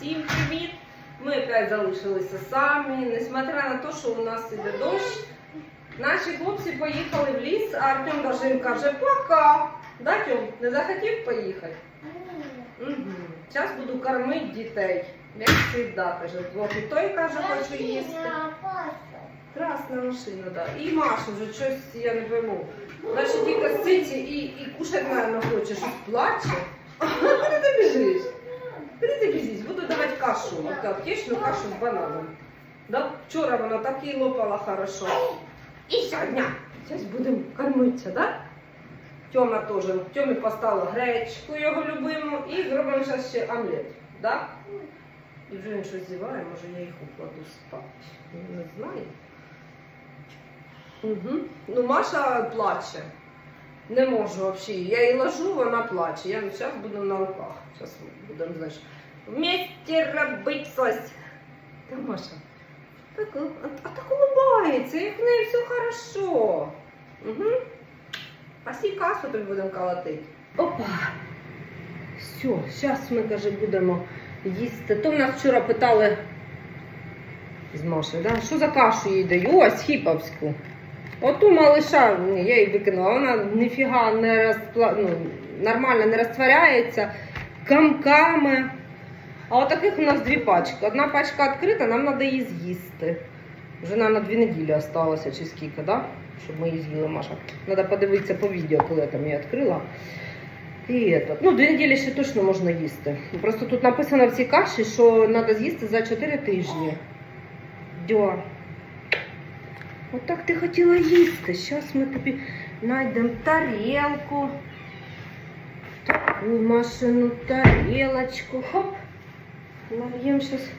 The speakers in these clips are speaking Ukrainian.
Всім привіт! Ми опять залишилися самі. Несмотря на те, що у нас іде дощ, наші хлопці поїхали в ліс, а Артем даже їм каже, пока. Да, Тьом, не захотів поїхати? Угу. Зараз буду кормити дітей. Як завжди, каже. От і той каже, хочу їсти. Красна машина, да. І Маша вже щось я не пойму. Значить, тільки ситі і, і кушать, наверное, хоче, щось плаче. Куди ти біжиш? Куди ти? Буду давати кашу, аптечну кашу з бананом. Да? Вчора вона так і лопала хорошо. І сьогодні. Зараз будемо кормитися, да? Тьома теж. Тьомі поставила гречку його любиму і зробимо зараз ще омлет. Да? І вже він щось зіває, може я їх укладу спати. Не знаю. Угу. Ну, Маша плаче. Не можу взагалі. Я її ложу, вона плаче. Я зараз буду на руках. Зараз будемо, знаєш, вместе робити щось. Та Маша. Так, а, а так улыбається, як в неї все хорошо. Угу. А сі касу тобі будемо колотити. Опа. Все, зараз ми, каже, будемо їсти. То в нас вчора питали з Машею, да? що за кашу їй даю? Ось хіповську. Оту малиша, я її викинула, вона ніфіга не розпла... ну, нормально не розтворяється, камками. А от таких у нас дві пачки. Одна пачка відкрита, нам треба її з'їсти. Вже на дві неділі залишилося чи скільки, да? щоб ми її з'їли, Маша. Треба подивитися по відео, коли я там її відкрила. І этот. Ну, дві неділі ще точно можна їсти. Просто тут написано в цій каші, що треба з'їсти за 4 тижні. Дьо. Отак ти хотіла їсти. Зараз ми тобі знайдемо тарілку. Таку машину тарілочку. Хоп. Нальємо зараз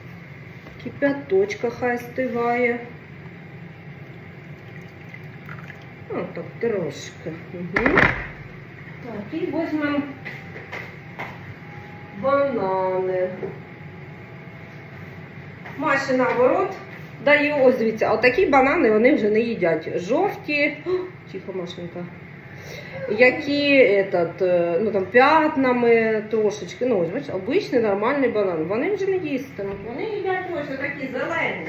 кипяточка хай стиває. О, так трошки. Угу. Так, і візьмемо банани. Маші наоборот даю, ось дивіться, отакі банани вони вже не їдять. Жовті, тихо, Машенька. Які этот, е, ну, там, п'ятнами трошечки. Ну, ось, бачиш, обичний нормальний банан. Вони вже не їстимуть. Вони їдять ось такі зелені.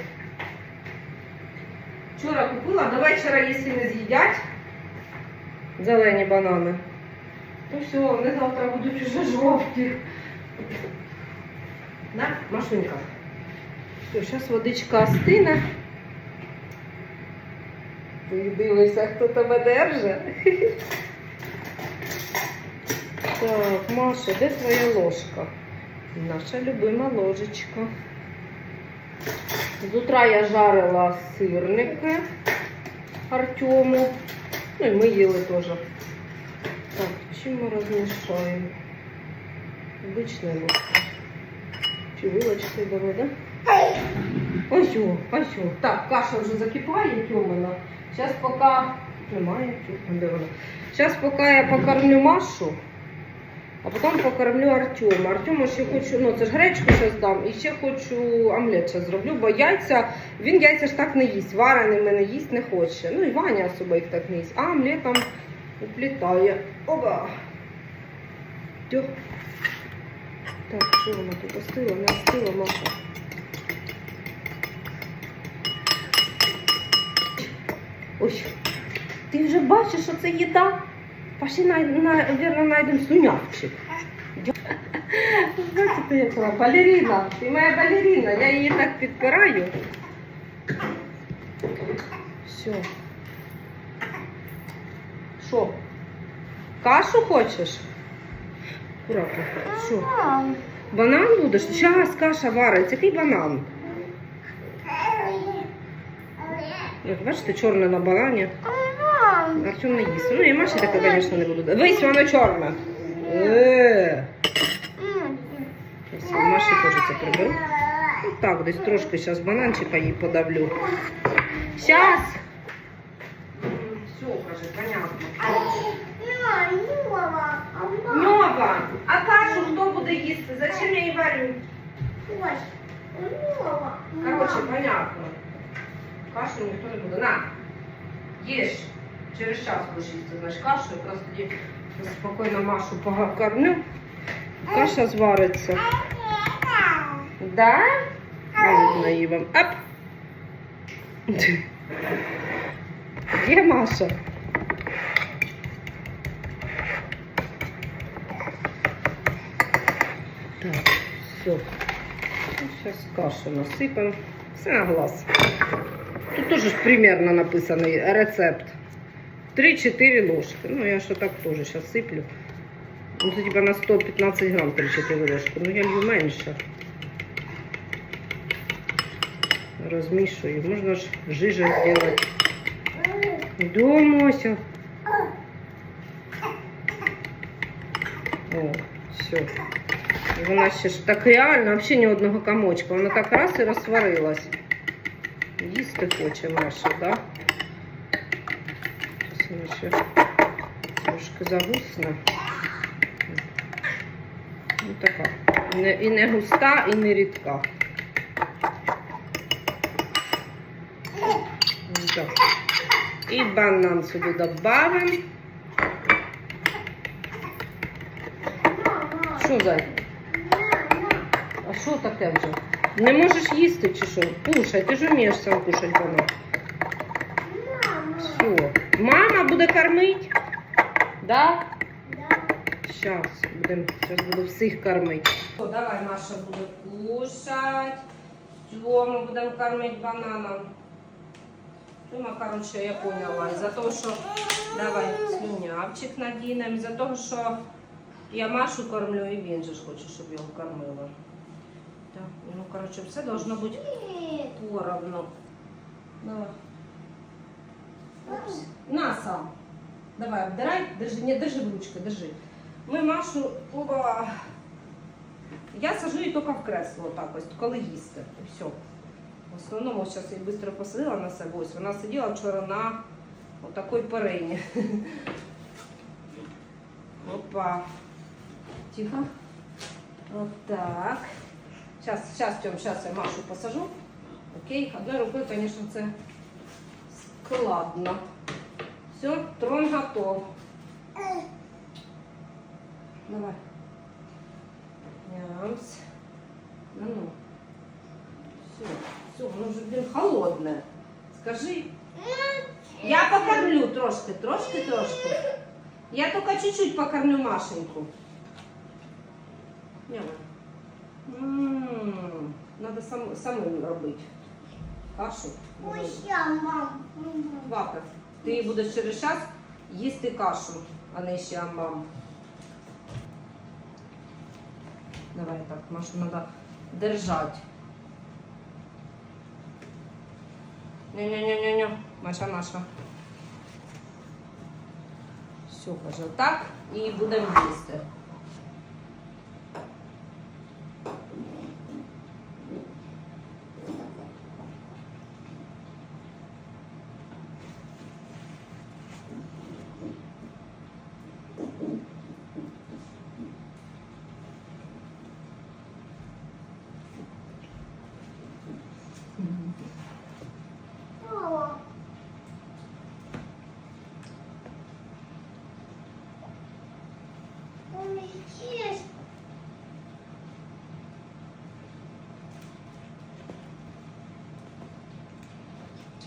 Вчора купила, до вечора, якщо не з'їдять зелені банани, то все, вони завтра будуть вже жовті. На, Машенька. Все, зараз водичка остине. Дивися, хто тебе держить. Так, Маша, де твоя ложка? Наша любима ложечка. З утра я жарила сирники Артему. Ну і ми їли теж. Так, чим ми розмішаємо? Обичною ложкою. Чи вилочкою давай, да? Ось, ось. Так, каша вже закипає, Тьомина. Зараз поки... Немає, де? Зараз поки я покормлю Машу, а потім покормлю Артема. Артему ще хочу, ну це ж гречку зараз дам, і ще хочу омлет зараз зроблю, бо яйця, він яйця ж так не їсть, вареними не їсть не хоче. Ну і Ваня особо їх так не їсть, а омлетом уплітає. Тьох. Так, що вона тут остила? Не остила, Маша. Ой, ти вже бачиш, що це їда? Пошли, на, на, вірно, знайдемо слюнявчик. Бачите, яка балерина. Ти моя балерина, я її так підпираю. Все. Що? Кашу хочеш? Аккуратно. Що? Банан будеш? Зараз каша вариться. Який банан? От, бачите, чорне на банані. Артем не їсть. Ну і Маші таке, звісно, не буду. Дивись, воно чорне. Е. Ось, Маші теж це приберу. Ну так, десь трошки зараз бананчика їй подавлю. Щас. Все, каже, понятно. Ньова, а кашу хто буде їсти? Зачем я її варю? Короче, понятно. Кашу ніхто не буде. На, їж. Через час будеш їсти, знаєш, кашу, якраз тоді спокійно Машу покормлю. Каша звариться. Да? Молодно їй. Ап! Где Маша? Так, все. Сейчас кашу насыпем. Все на глаз. Тут тоже примерно написаний рецепт. 3-4 ложки. Ну, я що так тоже сейчас сыплю. Ну, це типа на 115 грамм 3-4 ложки. Ну, я лью менше. Розмішую. Можна ж жижа зробити. Домося. О, все. Вона ще ж так реально, взагалі ні одного комочка. Вона так раз і розсварилась. Їсти хоче да? Зараз вона ще трошки загусне. Ну така. І не густа, і не рідка. Так. І банан сюди додамо. Що зай? А що таке вже? Не можеш їсти чи що? Кушай, ти ж вмієш сам кушати банан. Все. Мама буде кормити? Да? Сейчас будем, сейчас буду всіх кормити. О, давай Маша буде кушать. Тьому будемо кормити бананом. Тьома, короче, я поняла. Із-за того, що давай слюнявчик надінемо, із-за того, що я Машу кормлю, і він же ж хоче, щоб його кормила. Так, ну, короче, все должно бути поровну. Давай. Упс. На сам. Давай, обдирай, держи, не, держи в ручки, держи. Ми Машу, оба. Я сажу її тільки в кресло, так ось, коли їсти. І все. В основному зараз її швидко посадила на себе. Ось вона сиділа вчора на отакій перині. Опа. Тихо. Вот так. Сейчас, сейчас, Тём, сейчас я Машу посажу. Окей, одной рукой, конечно, це складно. Все, трон готов. Давай. Нямс. Ну, ну. Все, все, воно вже, блін, холодне. Скажи. Я покормлю трошки, трошки, трошки. Я только чуть-чуть покормлю Машеньку. Няма. М, Надо сам, самим робити. Кашу. Вапер. Ти будеш через час їсти кашу, а не ще мам. Давай так, Машу треба держати. Ня-ня-ня-ня-ня. Маша, Маша. Все, каже, так і будемо їсти.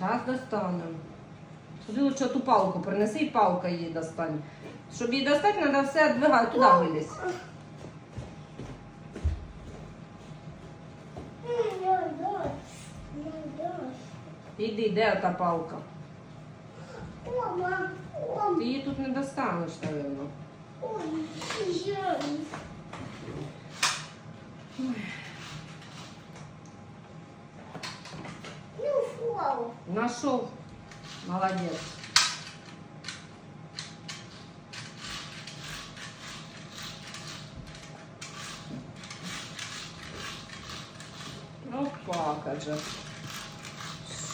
Час достанемо. Сюди лучше ту палку принеси і палка її достань. Щоб її достати, треба все віддвигати, туди вилізь. Іди, де та палка? Ти її тут не достанеш, напевно. Нашов. Молодець. Опа, каже.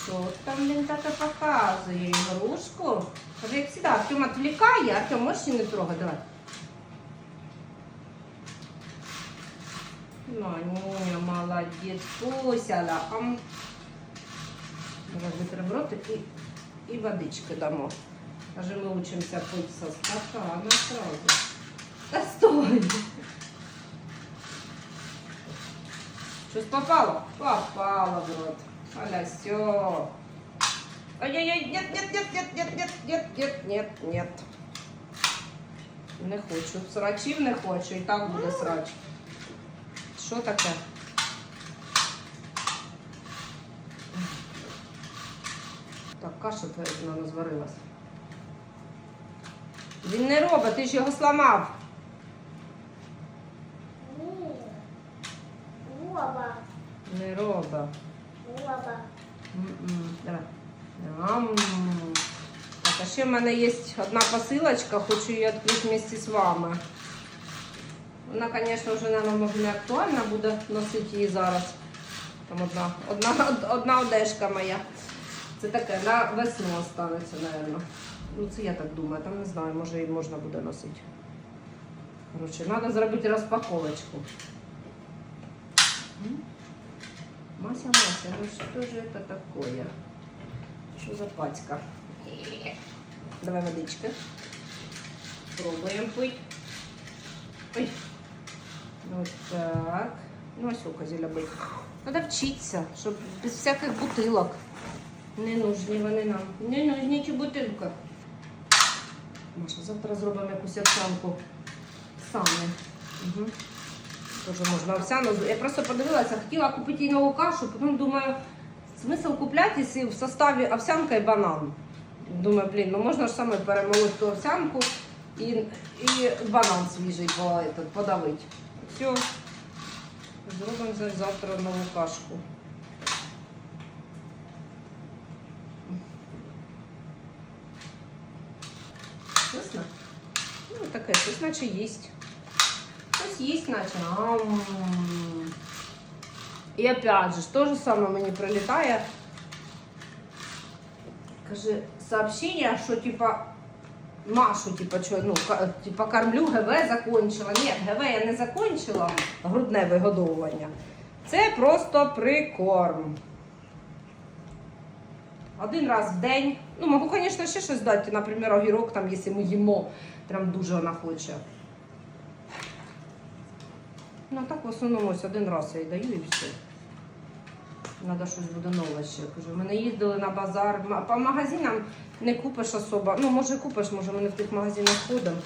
Що там він таке показує? Ігрушку? Каже, як завжди, Артем відвлікає, Артем, можеш її не трогати, давай. Манюня, молодець, кусяла. Ам. Витрим ротик і, і водички дамо. Каже, ми учимося пити со стакана сразу. Та стой. Щось попало? Попало в рот. Аля, все. Ай-яй-яй, нет, нет, нет, нет, нет, нет, нет, нет, нет, нет. Не хочу. Срачів не хочу. І так буде срач. Що таке? Так, каша твоя знову зварилась. Він не робить, ти ж його сламав. Ні. Лоба. Не. М-м, Давай. Ам. Так, а ще в мене є одна посилочка, хочу її відкрити вместе з вами. Вона, звісно, вже, наверное, може не актуальна буде носити її зараз. Там одна, одна, одна одежка моя. Це таке, на весну останеться, мабуть. Ну, це я так думаю, там не знаю, може її можна буде носити. Коротше, треба зробити розпаковочку. Мася, Мася, ну что же это такое? Что за пачка? Давай водичка. Пробуем пить. Вот так. Ну, ось у козіля бить. Треба вчитися, щоб без всяких бутилок. Не нужні вони нам. Не нужні ті бутилки. Маша, завтра зробимо якусь овсянку самі. Угу. Тоже можна овсяну. Я просто подивилася, хотіла купити їй нову кашу, потім думаю, смисл купляти, якщо в составі овсянка і банан. Думаю, блін, ну можна ж саме перемолоти ту овсянку і, і банан свіжий подавити. Все. Зробимо завтра нову кашку. Вкусно? Ну, таке, щось наче їсть. Щось їсть наче. Ам. І опять же, то же саме мені прилітає. Каже, сообщение, що типа Машу, типа, що, ну, типа кормлю, ГВ закончила. Ні, ГВ я не закончила, грудне вигодовування. Це просто прикорм. Один раз в день. Ну, можу, звісно, ще щось дати, наприклад, огірок, там, якщо ми їмо, прям дуже вона хоче. Ну, так в основному ось один раз я їй даю і все. Треба щось буде нове ще. Кажу, ми не їздили на базар. По магазинам не купиш особо. Ну, може купиш, може ми не в тих магазинах ходимо.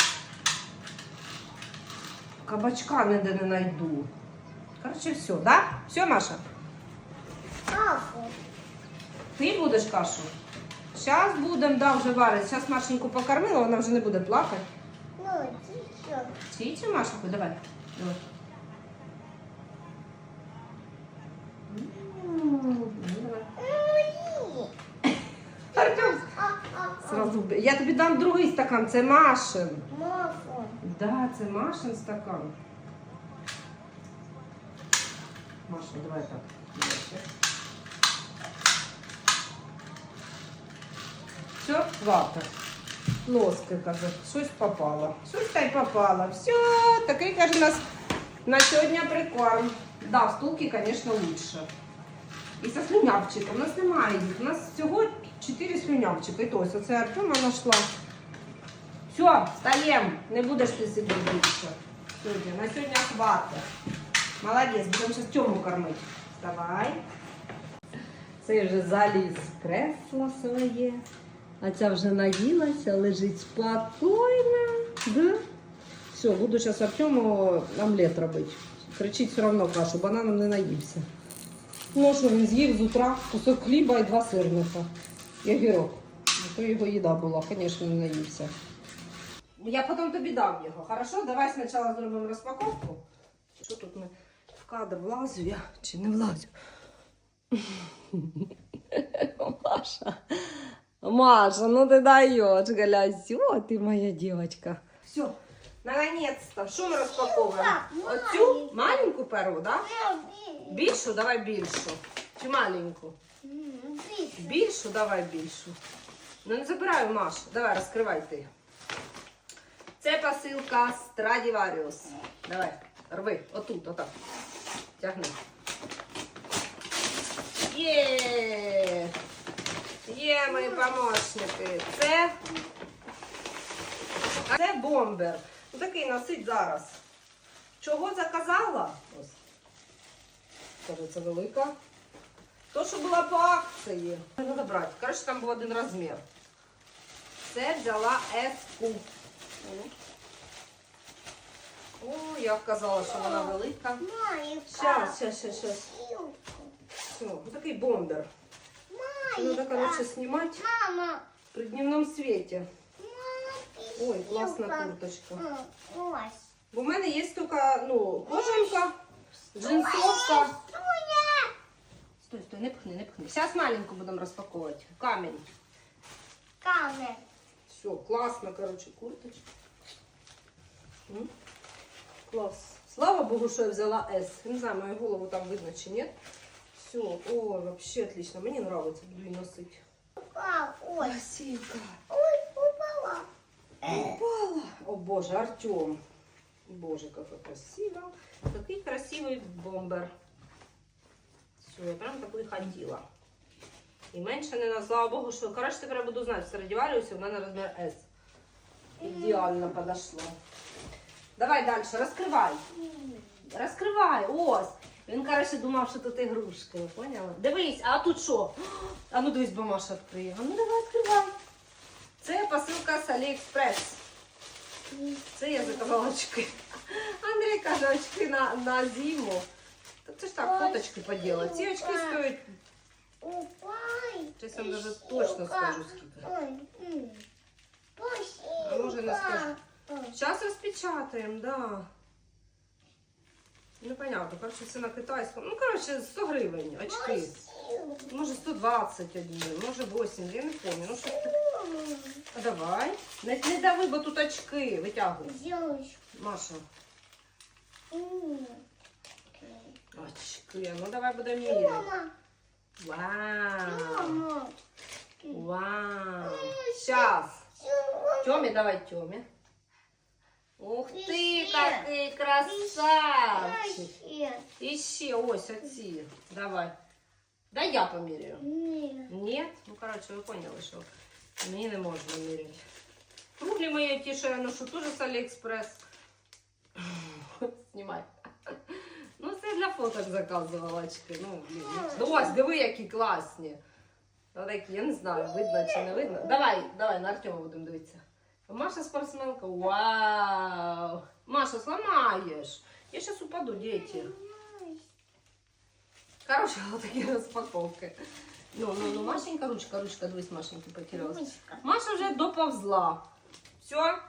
Кабачка ніде не знайду. Коротше, все, да? Все, Маша? Папу. Ти будеш кашу? Зараз будемо, да, вже варить. Зараз Машеньку покормила, вона вже не буде плакати. Ну, тихо. Сіті, Машеньку, давай. давай. Сразу, я тобі дам другий стакан, це Машин. Мафу. Да, це Машин стакан. Маша, давай так. Давай ще. Все, хватить. Ложки, каже, щось попало. Щось та й попало. Все, такий, каже, у нас на сьогодні прикорм. Да, встулки, звісно, лучше. І со слюнявчиком. У нас немає їх. У нас всього 4 слюнявчика. І то ось оце Артема знайшла. Все, встаємо. Не будеш ти сидіти більше. Сьогодні. На сьогодні хватить. Молодець, будемо зараз Тьому кормити. Вставай. Це вже заліз кресло своє. А ця вже наїлася, лежить спокійно. Да? Все, буду зараз Артему омлет робити. Кричить все одно кашу, бананом не наївся. Ну що, він з'їв з утра кусок хліба і два сирника. І огірок. Ну, То його їда була, звісно, не наївся. Я потім тобі дам його, хорошо? Давай спочатку зробимо розпаковку. Що тут ми в кадр влазю я чи не влазю? Маша. Маша, ну ты даешь, Галя, ты моя девочка. Все, наконец-то. Що ми розпаковуємо? Оцю маленьку перву, да? Більшу, давай більшу. Чи маленьку? Більшу, давай більшу. Ну не забирай, Маш. Давай, розкривай ти. Це посилка Stradivarius. Давай, рви. Отут, отак. Тягни. Є! Є мої помощники. Це. Це бомбер. Ну, такий носить зараз. Чого заказала? Ось. Кажеться, велика. То, що була по акції. Треба брати. Коротше, там був один розмір. Це взяла S-ку. О, я казала, що вона велика. Щас, щас. Силку. Все, такий бомбер. Надо, короче, снимать Мама. при дневном свете. Мама, Ой, писюлка. курточка. Бо в мене є тільки, ну, кожанка, джинсовка. Стой, стой, не пхни, не пхни. Зараз маленьку будемо розпаковувати. Камінь. Камер. Все, класно, короче, курточка. М? Клас. Слава Богу, що я взяла S. Не знаю, мою голову там видно чи ні. Все, о, вообще отлично. Мені нравится, буду її носити. Упал. Ой. Красивка. Ой, упала. Упала. О боже, Артем. Боже, какой красиво. Такий красивий бомбер. Все, я прям такий хотіла. І менше не на слава Богу, що коротше тепер я буду знати, в Страдіваріусі у мене розмір S. Ідеально подошло. Давай далі, розкривай. Розкривай, ось. Він, коротше, думав, що тут ігрушки, поняла? Дивись, а тут що? А ну дивись, бо Маша відкриє. А ну давай відкривай. Це посилка з Аліекспрес. Це я заказала очки. Андрій каже, очки на, на зиму. Та це ж так, фоточки поділати. Ці очки стоять. Сейчас я вам даже точно скажу, скільки. А може не скажу. Зараз розпечатаємо, да. Ну, понятно, короче, це на китайському. Ну, короче, 100 гривень очки. Силку. Може 121, може 8, я не пам'ятаю. Ну, щось таке. А давай. Не, не дави, бо тут очки. Витягуй. Зюш. Маша. М. Очки. Ну давай будемо міряти. Мама. Вау. Мама. Вау. Сейчас. Тьомі, давай Тьомі. Ух ти, який красавчик. І ще ось оці. Давай. Дай я поміряю. Ні. Ні? Ну, коротше, ви поняли, що мені не можна міряти. Круглі мої ті, що я ношу, теж з Аліекспрес. Знімай. Ну, це для фоток заказувала очки. Ну, блін. Ну, ось, диви, які класні. Ну, такі, я не знаю, видно чи не видно. Давай, давай, на Артема будемо дивитися. Маша спортсменка. Вау! Маша, сломаєш. Я зараз упаду, діти. Короче, вот такие распаковки. Ну, ну, ну, Машенька, ручка, ручка, дивись, Машеньки потерялась. Маша вже доповзла. Все?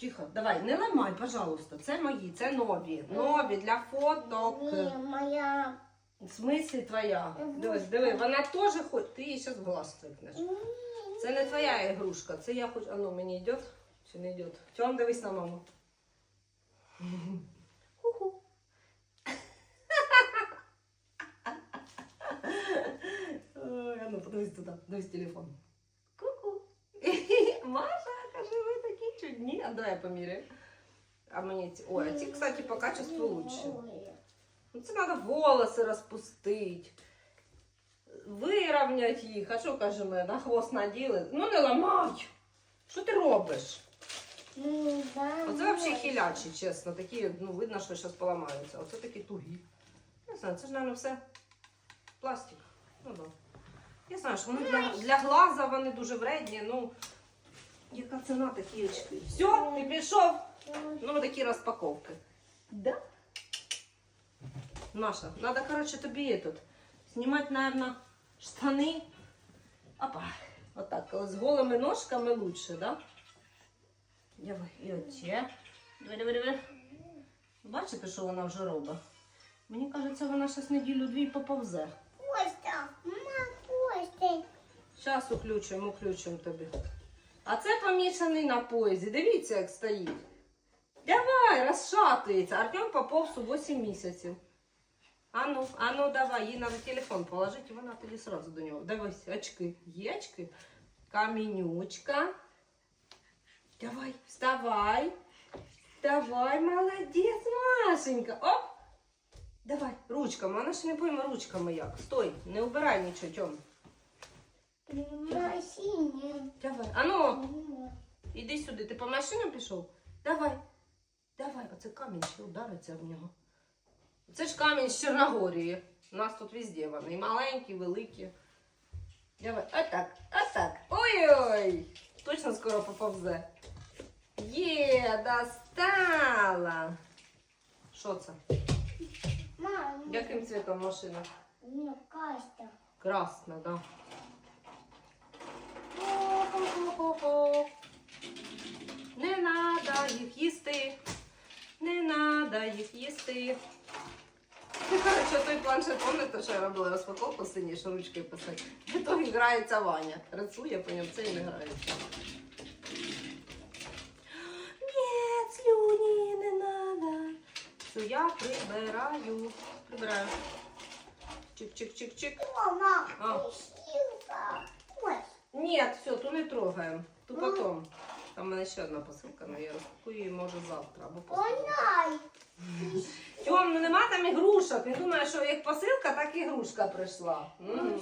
Тихо, давай, не ламай, пожалуйста. Це мої, це нові. Нові для фоток. Ні, моя. В смислі твоя? Дивись, диви, вона теж хоч. Ти її зараз глаз стикнеш. Це не твоя ігрушка, це я хоч. А ну, мені йде? Чи не йде? Тьом, дивись на маму. Ху-ху. Ну, подивись туди, дивись телефон. Ку-ку. Маша, каже, ви такі чудні. А давай я поміряю. А мені ці. Ой, а ці, кстати, по качеству лучше. Ну, це треба волоси розпустити. Вирівняти їх. А що каже ми, на хвост наділи? Ну не ламай. Що ти робиш? Ну, да, Оце взагалі хилячі, чесно. Такі, ну, видно, що зараз поламаються. Оце такі тугі. Не знаю, це ж, мабуть, все пластик. Ну да. Я знаю, що вони для, для глаза вони дуже вредні. Ну, яка ціна такі очки? Все, ти пішов. Ну, такі розпаковки. Да? Маша, надо, короче, тобі этот, снимать, наверное, штани. Опа. Вот так, з голими ножками лучше, да? Давай, і оце. Давай, давай, давай. Бачите, що вона вже робить? Мені кажеться, вона зараз неділю-дві поповзе. Костя, мама, Костя. Зараз уключимо, уключимо тобі. А це помішаний на поїзді. Дивіться, як стоїть. Давай, розшатується. Артем поповз у 8 місяців. Ану, ану, давай, їй треба телефон положити, і вона тоді сразу до нього. Дивись, очки. Є очки? Камінючка. Давай, вставай. Вставай, молодець, Машенька. Оп. Давай, ручками. Вона ж не пойме ручками як. Стой, не убирай нічого, Тьом. Давай. Ану, іди сюди. Ти по машинам пішов? Давай. Давай, оце камінь ще удариться в нього. Це ж камінь з Чорногорії. У нас тут везде вони. І маленькі, і великі. Давай, отак, отак. Ой-ой! Точно скоро поповзе. Є, достала. Що це? Мам, Яким цвітом машина? мне кажется. Красна, да. Хо-хо-хо-хо. Не надо їх їсти. Не надо їх їсти. Короче, той планшет, пам'ятаєте, що я робила розпаковку синіше ручкою писати. І то грається Ваня. Рисує по ньому, це і не грається. Ні, слюні, не надо. Все, я прибираю. Прибираю. Чик-чик-чик-чик. Мама, А. Ой, Нет, все, ту не трогаємо. Ту потом. Там у мене ще одна посилка, але я розпакую її може завтра або ой, Тьом, ну нема там ігрушок. Він думає, що як посилка, так ігрушка прийшла. М.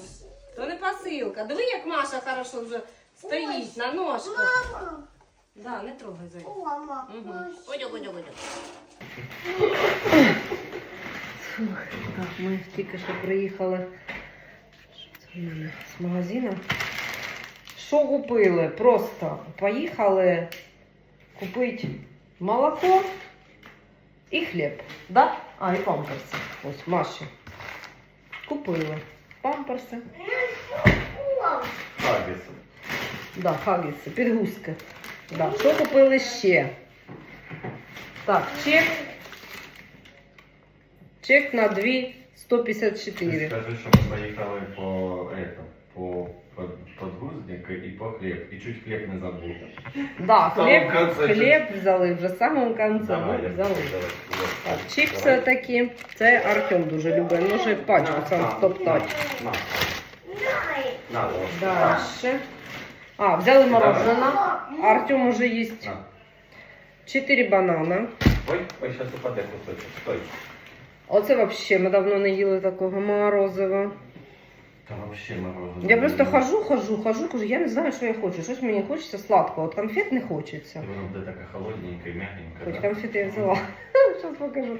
То не посилка. Диви, як Маша хорошо вже стоїть на ножках. Мама, Да, не трогай зай. мама, Угу. пойдем, пойдем. Так, ми тільки що приїхали в з магазину. Що купили? Просто поїхали купити молоко і хліб. Да? А, і памперси. Ось Маші. Купили памперси. Ой, Хаггисы. Да, хаггіси, підгузки. Да. Що купили ще? Так, чек. Чек на 2 Ты 154. скажи, что мы поехали по это, по под- подгузник и по хлеб. И чуть хлеб не забыл. Да, В хліб, конце хліб взяли, вже в самому кінці Давай, я взяли. давай. Так, чіпси Давай. такі. Це Артем дуже любить. Може пачку На, сам на. На, на, вот. Дальше. А, взяли мороженое. Артем уже їсть На. 4 банана. Ой, ой, сейчас упадет кусочек. Стой. Оце вообще ми давно не їли такого морозива. Вообще мороженое. Я просто хожу, хожу, хожу, кажу, я не знаю, що я хочу. Щось мені хочеться сладкого. От конфет не хочеться. И Воно буде така холодненька і мягенька. Хоч да? конфети я взяла. Зараз покажу.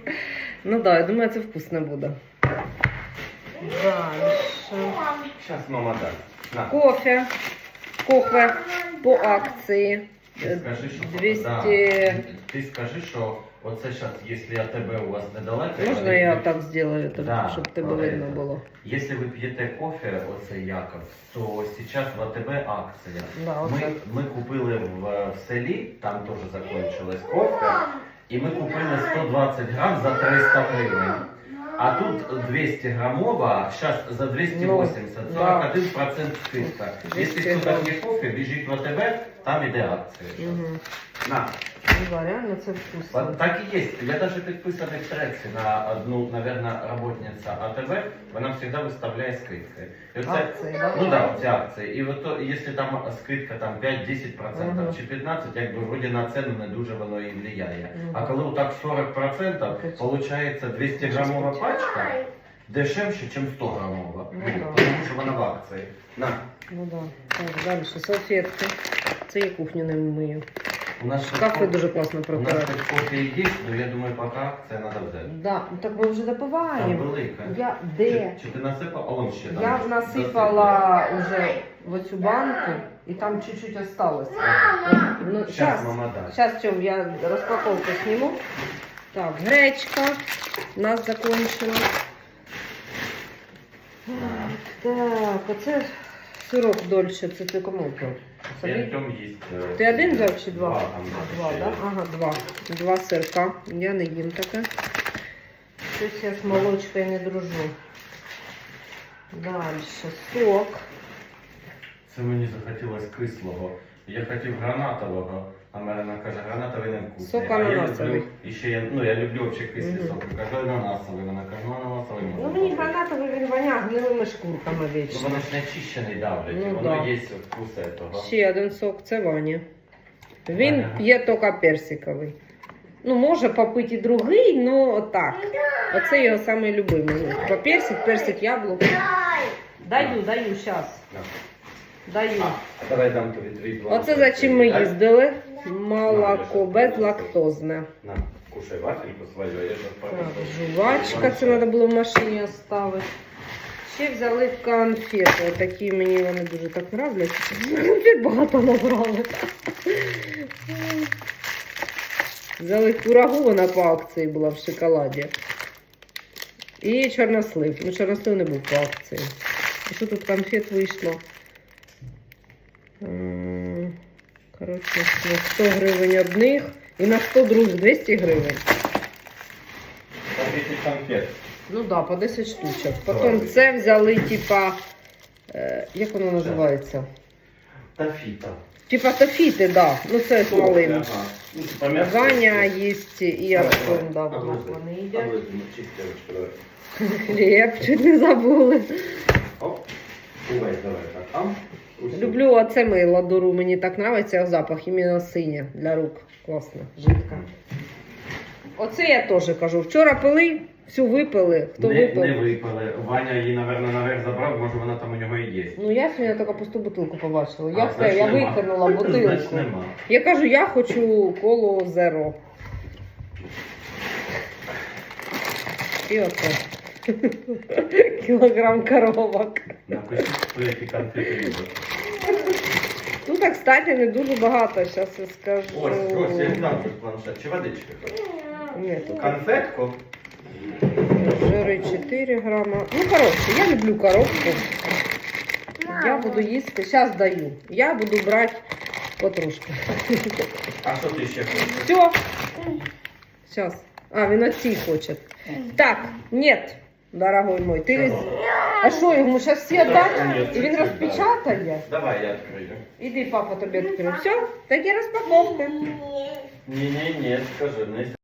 Ну так, да, я думаю, це вкусно буде. Дальше. Мам, Сейчас мама дасть. На. Кофе. Кофе по акції. Ти скажи, що 200. Да. Ти скажи, що оце зараз, якщо АТБ у вас недалеко, Можна ви- я так зроблю, Да, щоб тебе видно було? Если вы пьете кофе, оце Яков, то сейчас в АТБ акція. Да, Ми, ми купили в, в селі, там теж закончилось кофе, і ми купили 120 грам за 300 гривень. А тут 200 грамова, сейчас за 280, Ну, да. 41% скидка. 200 Если кто грам. так є кофе, біжіть в АТБ, там іде акція. Угу. На. Ну, да, реально це вкусно. Вот так і є. Я даже підписаний в треці на одну, наверное, работниця АТБ, вона завжди виставляє скидки. І оце- Акції, да? Ну да, ці акції. І от то, якщо там скидка там 5-10% Мгм. чи 15%, якби вроді на ціну не дуже воно і влияє. Мгм. А коли отак 40%, виходить 200 грамова пачка дешевше, ніж 100 грамова. Ну да. Тому що вона в акції. На. Ну да. Так, далі. Салфетки. Це я кухню не вмию. У нас ще Кафе ко- дуже класно у нас протирати. хоч кофе є, але я думаю, поки акція треба взяти. Да, ну так ми вже Там допиваємо. велика. Я де? Чи, чи ти насипав? А вон ще там. Я насипала уже в оцю банку і там чуть-чуть осталось. Ага. Ну, Щас сейчас, мама дасть. сейчас, Тём, я розпаковку сниму. Так, гречка у нас закончила. Так, оце сирок дольше, це ти кому? Собі? Їсть. е, Ти один взяв чи два? Два, да? Ага, два. Два сирка. Я не їм таке. Щось я з молочкою не дружу. Дальше сок. Це мені захотілось кислого. Я хотів гранатового, а Марина каже, гранатовий не вкусний. Сок а я ананасовий. люблю, і ще я, ну я люблю вообще кислі Мгм. соки. Кажу ананасовий, вона каже, ну ананасовий можна. Ну мені гранатовий він воняє гнилими шкурками Ну вічно. воно ж не очищений давлять, Ну, воно да. є вкус этого. Ще один сок, це Ваня. Він Ваня. п'є тільки персиковий. Ну, може попити і другий, ну отак. Оце його самий любимий. По персик, персик, яблуко. Даю, даю, зараз. На. Даю. Давай дам тобі. Оце за чим ми їздили. Молоко безлактозне. На. Кушай вафельку свою, а я сейчас Так, жувачка, це треба було в машині оставити. Ще взяли конфети. Отакі мені вони дуже так нравляться. Конфет багато набрали. Взяли курагу, вона по акції була в шоколаді. І чорнослив. Ну, чорнослив не був по акції. І що тут конфет вийшло? Коротше, на 100 гривень одних і на 100 других 200 гривень. По 10 конфет. Ну да, по 10 штучок. Потім це взяли, типа, е, як воно називається? Тафита. Типа тафіти, да. Ну це з малим. Ага. Ну. Ваня їсть і Артем, да, вдвох вони їдять. Хліб, чуть не забули. Оп. Давай, давай, так. Люблю оце мило дуру, мені так подобається запах, іменно синє для рук. Класно, жидка. Оце я теж кажу. Вчора пили, всю випили. Хто не, випив? не випали. Ваня її, напевно, наверх забрав, може вона там у нього і є. Ну я сьогодні тільки пусту бутилку побачила. А, Я все, я нема. викинула Значить, нема. Я кажу, я хочу колу зеро. І оце. Кілограм коробок. Напишіть, хто які конфети любить. Тут, а, кстати, не дуже багато, зараз я скажу. Ось, ось, я дам тут планшет. Чи водички? Ні, тут Конфетку? жири 4 грама. Ну, коротше, я люблю коробку. Я буду їсти, зараз даю. Я буду брати потрошки. А що ти ще хочеш? Все. Сейчас. А, він оці хоче. Так, нет, дорогой мой. Ти... Чого? А що, йому зараз всі віддати? І він розпечатає? Давай я відкрию. Іди, папа тобі відкриє. Все, такі розпаковки. Ні, ні, ні, скажи, не